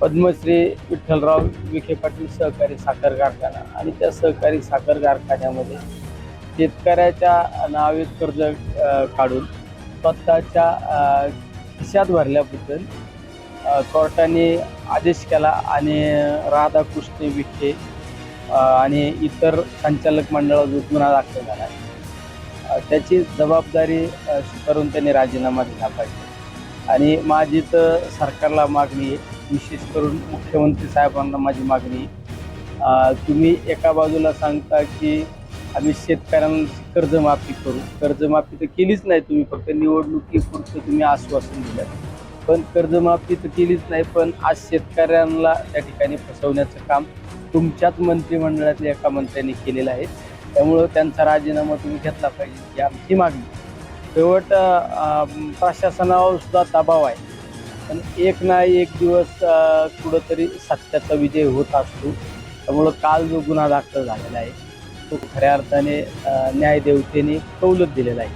पद्मश्री विठ्ठलराव विखे पाटील सहकारी साखर कारखाना आणि त्या सहकारी साखर कारखान्यामध्ये शेतकऱ्याच्या नावे कर्ज काढून स्वतःच्या खिशात भरल्याबद्दल कोर्टाने आदेश केला आणि राधाकृष्ण विखे आणि इतर संचालक मंडळावर गुन्हा दाखल झाला. आहे त्याची जबाबदारी स्वीकारून त्यांनी राजीनामा दिला पाहिजे. आणि माझी तर सरकारला मागणी आहे विशेष करून मुख्यमंत्री साहेबांना माझी मागणी. तुम्ही एका बाजूला सांगता की आम्ही शेतकऱ्यांची कर्जमाफी करू. कर्जमाफी तर केलीच नाही तुम्ही फक्त निवडणुकीपुरतं तुम्ही आश्वासन दिलं पण कर्जमाफी तर केलीच नाही पण आज शेतकऱ्यांना त्या ठिकाणी फसवण्याचं काम तुमच्याच मंत्रिमंडळातल्या एका मंत्र्यांनी केलेलं आहे. त्यामुळं त्यांचा राजीनामा तुम्ही घेतला पाहिजे ही आमची मागणी. शेवट प्रशासनावर सुद्धा दबाव आहे. पण एक ना एक दिवस कुठंतरी सत्याचा विजय होत असतो. त्यामुळं काल जो गुन्हा दाखल झालेला आहे तो खऱ्या अर्थाने न्यायदेवतेने कौलत दिलेला आहे.